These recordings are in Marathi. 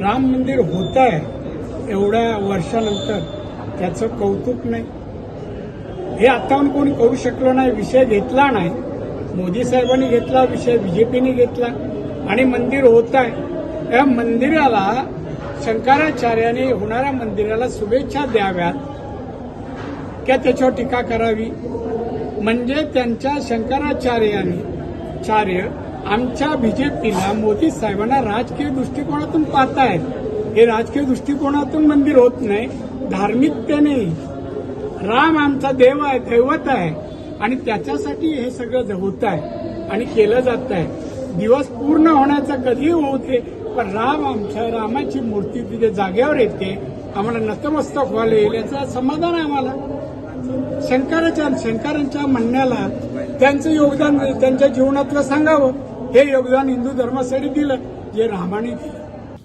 राम मंदिर होत आहे एवढ्या वर्षानंतर त्याचं कौतुक नाही. हे आत्ताहून कोणी करू शकलो नाही विषय घेतला नाही. मोदी साहेबांनी घेतला विषय बीजेपीने घेतला आणि मंदिर होत आहे या मंदिराला शंकराचार्याने होणाऱ्या मंदिराला शुभेच्छा द्याव्यात. किंवा त्याच्यावर टीका करावी? म्हणजे त्यांच्या शंकराचार्याने चार्य आमच्या बीजेपीला मोदी साहेबांना राजकीय दृष्टिकोनातून पाहतायत हे राजकीय दृष्टिकोनातून मंदिर होत नाही. धार्मिकतेने राम आमचा देव आहे दैवत आहे. आणि त्याच्यासाठी हे सगळं होत आहे आणि केलं जात आहे. दिवस पूर्ण होण्याचा कधीही होऊ दे पण राम आमच्या रामाची मूर्ती तिथे जागेवर येते. आम्हाला नतमस्तक व्हायला येईल याचं समाधान आहे आम्हाला. शंकराच्या शंकरांच्या म्हणण्याला त्यांचं योगदान त्यांच्या जीवनातलं सांगावं. हे योगदान हिंदू धर्मासाठी दिलं जे रामाने दिलं.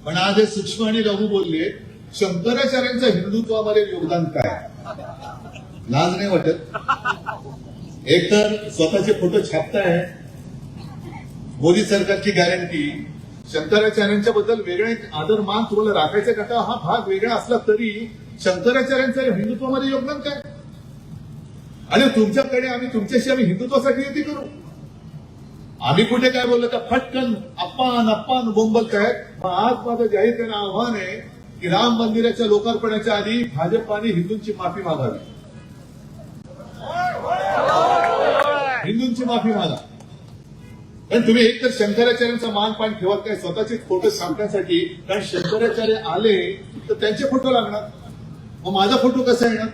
पण आज हे सूक्ष्म आणि लघु बोलले शंकराचार्यांचं हिंदुत्वामध्ये योगदान काय? लाज नाही वाटत? एक तर स्वतःचे फोटो छापताय. मोदी सरकारची गॅरंटी. शंकराचार्यांच्या बद्दल वेगळे आदर मान तुम्हाला राखायचा का? हा भाग वेगळा असला तरी शंकराचार्यांचं हिंदुत्वामध्ये योगदान काय? आणि तुमच्याकडे आम्ही तुमच्याशी आम्ही हिंदुत्वासाठी युती करू. आम्ही कुठे काय बोललो का फटकन अप्पान अप्पान बोंबलत आहेत आज माझं जाहीर त्यांना आव्हान आहे की राम मंदिराच्या लोकार्पणाच्या आधी भाजपाने हिंदूंची माफी मागावी. हिंदूंची माफी मागा. कारण तुम्ही एक तर शंकराचार्यांचा मानपान ठेवत काय स्वतःचे फोटो सांगण्यासाठी. कारण शंकराचार्य आले तर त्यांचे फोटो लागणार. मग माझा फोटो कसा येणार?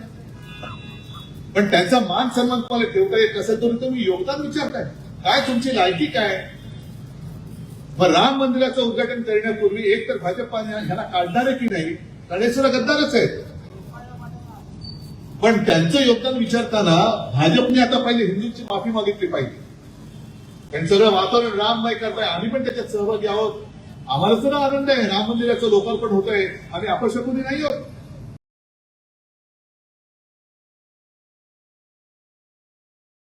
पण त्यांचा मान सन्मान तुम्हाला ठेवता येत असेल तर तुम्ही योगदान विचारताय. काय तुमची लायकी काय? मग राम मंदिराचं उद्घाटन करण्यापूर्वी एक तर भाजपाने ह्याला काढणार आहे की नाही? गणेशला गद्दारच आहेत. पण त्यांचं योगदान विचारताना भाजपने आता पहिले हिंदूंची माफी मागितली पाहिजे. त्यांचं सगळं वातावरण राममय करताय. आम्ही पण त्याच्यात सहभागी आहोत. आम्हाला सुद्धा आनंद आहे. राम मंदिराचं लोकार्पण होत आहे आम्ही अपशकुनी नाही आहोत.